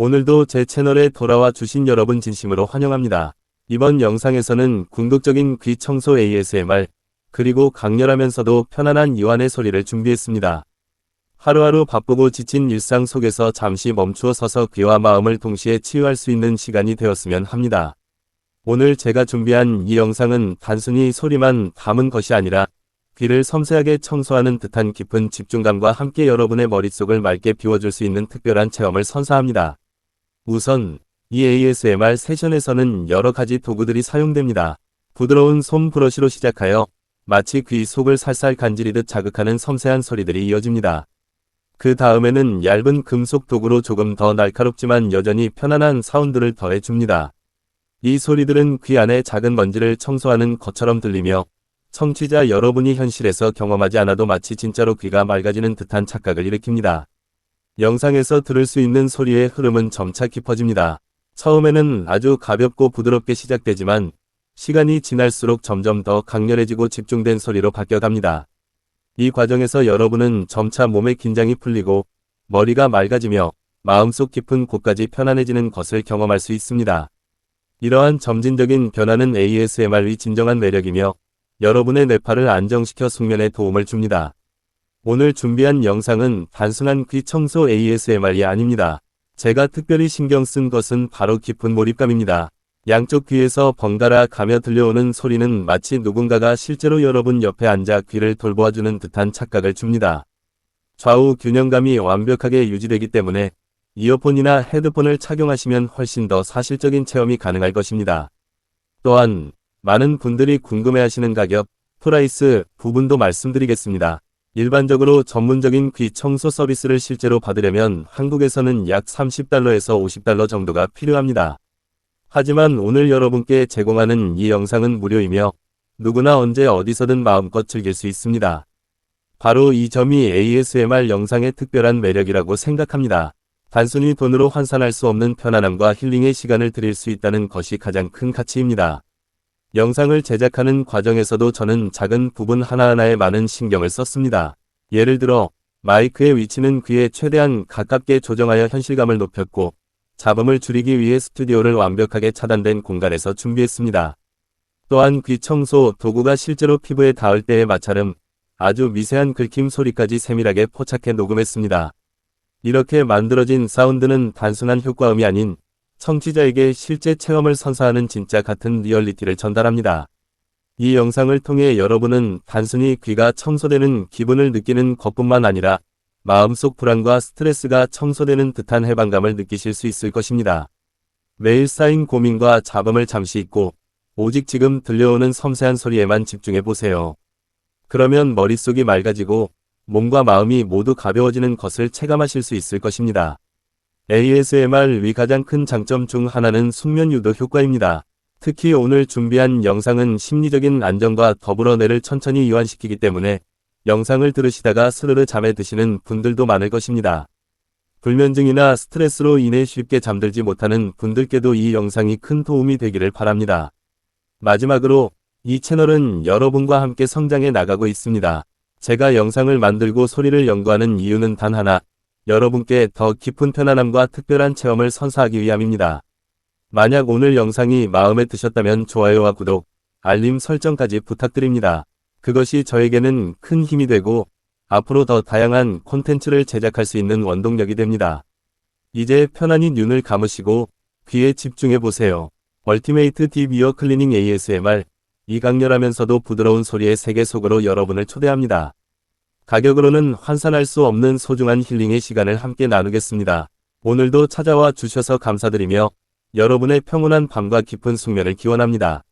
오늘도 제 채널에 돌아와 주신 여러분 진심으로 환영합니다. 이번 영상에서는 궁극적인 귀 청소 ASMR, 그리고 강렬하면서도 편안한 이완의 소리를 준비했습니다. 하루하루 바쁘고 지친 일상 속에서 잠시 멈추어 서서 귀와 마음을 동시에 치유할 수 있는 시간이 되었으면 합니다. 오늘 제가 준비한 이 영상은 단순히 소리만 담은 것이 아니라 귀를 섬세하게 청소하는 듯한 깊은 집중감과 함께 여러분의 머릿속을 맑게 비워줄 수 있는 특별한 체험을 선사합니다. 우선 이 ASMR 세션에서는 여러 가지 도구들이 사용됩니다. 부드러운 솜 브러쉬로 시작하여 마치 귀 속을 살살 간지리듯 자극하는 섬세한 소리들이 이어집니다. 그 다음에는 얇은 금속 도구로 조금 더 날카롭지만 여전히 편안한 사운드를 더해줍니다. 이 소리들은 귀 안의 작은 먼지를 청소하는 것처럼 들리며 청취자 여러분이 현실에서 경험하지 않아도 마치 진짜로 귀가 맑아지는 듯한 착각을 일으킵니다. 영상에서 들을 수 있는 소리의 흐름은 점차 깊어집니다. 처음에는 아주 가볍고 부드럽게 시작되지만 시간이 지날수록 점점 더 강렬해지고 집중된 소리로 바뀌어갑니다. 이 과정에서 여러분은 점차 몸의 긴장이 풀리고 머리가 맑아지며 마음속 깊은 곳까지 편안해지는 것을 경험할 수 있습니다. 이러한 점진적인 변화는 ASMR의 진정한 매력이며 여러분의 뇌파를 안정시켜 숙면에 도움을 줍니다. 오늘 준비한 영상은 단순한 귀 청소 ASMR이 아닙니다. 제가 특별히 신경 쓴 것은 바로 깊은 몰입감입니다. 양쪽 귀에서 번갈아 가며 들려오는 소리는 마치 누군가가 실제로 여러분 옆에 앉아 귀를 돌보아주는 듯한 착각을 줍니다. 좌우 균형감이 완벽하게 유지되기 때문에 이어폰이나 헤드폰을 착용하시면 훨씬 더 사실적인 체험이 가능할 것입니다. 또한 많은 분들이 궁금해하시는 가격, 프라이스 부분도 말씀드리겠습니다. 일반적으로 전문적인 귀 청소 서비스를 실제로 받으려면 한국에서는 약 30달러에서 50달러 정도가 필요합니다. 하지만 오늘 여러분께 제공하는 이 영상은 무료이며 누구나 언제 어디서든 마음껏 즐길 수 있습니다. 바로 이 점이 ASMR 영상의 특별한 매력이라고 생각합니다. 단순히 돈으로 환산할 수 없는 편안함과 힐링의 시간을 드릴 수 있다는 것이 가장 큰 가치입니다. 영상을 제작하는 과정에서도 저는 작은 부분 하나하나에 많은 신경을 썼습니다. 예를 들어 마이크의 위치는 귀에 최대한 가깝게 조정하여 현실감을 높였고 잡음을 줄이기 위해 스튜디오를 완벽하게 차단된 공간에서 준비했습니다. 또한 귀 청소 도구가 실제로 피부에 닿을 때의 마찰음, 아주 미세한 긁힘 소리까지 세밀하게 포착해 녹음했습니다. 이렇게 만들어진 사운드는 단순한 효과음이 아닌 청취자에게 실제 체험을 선사하는 진짜 같은 리얼리티를 전달합니다. 이 영상을 통해 여러분은 단순히 귀가 청소되는 기분을 느끼는 것뿐만 아니라 마음속 불안과 스트레스가 청소되는 듯한 해방감을 느끼실 수 있을 것입니다. 매일 쌓인 고민과 잡음을 잠시 잊고 오직 지금 들려오는 섬세한 소리에만 집중해 보세요. 그러면 머릿속이 맑아지고 몸과 마음이 모두 가벼워지는 것을 체감하실 수 있을 것입니다. ASMR의 가장 큰 장점 중 하나는 숙면 유도 효과입니다. 특히 오늘 준비한 영상은 심리적인 안정과 더불어 뇌를 천천히 이완시키기 때문에 영상을 들으시다가 스르르 잠에 드시는 분들도 많을 것입니다. 불면증이나 스트레스로 인해 쉽게 잠들지 못하는 분들께도 이 영상이 큰 도움이 되기를 바랍니다. 마지막으로 이 채널은 여러분과 함께 성장해 나가고 있습니다. 제가 영상을 만들고 소리를 연구하는 이유는 단 하나, 여러분께 더 깊은 편안함과 특별한 체험을 선사하기 위함입니다. 만약 오늘 영상이 마음에 드셨다면 좋아요와 구독, 알림 설정까지 부탁드립니다. 그것이 저에게는 큰 힘이 되고 앞으로 더 다양한 콘텐츠를 제작할 수 있는 원동력이 됩니다. 이제 편안히 눈을 감으시고 귀에 집중해 보세요. 얼티메이트 딥 이어 클리닝 ASMR 이 강렬하면서도 부드러운 소리의 세계 속으로 여러분을 초대합니다. 가격으로는 환산할 수 없는 소중한 힐링의 시간을 함께 나누겠습니다. 오늘도 찾아와 주셔서 감사드리며 여러분의 평온한 밤과 깊은 숙면을 기원합니다.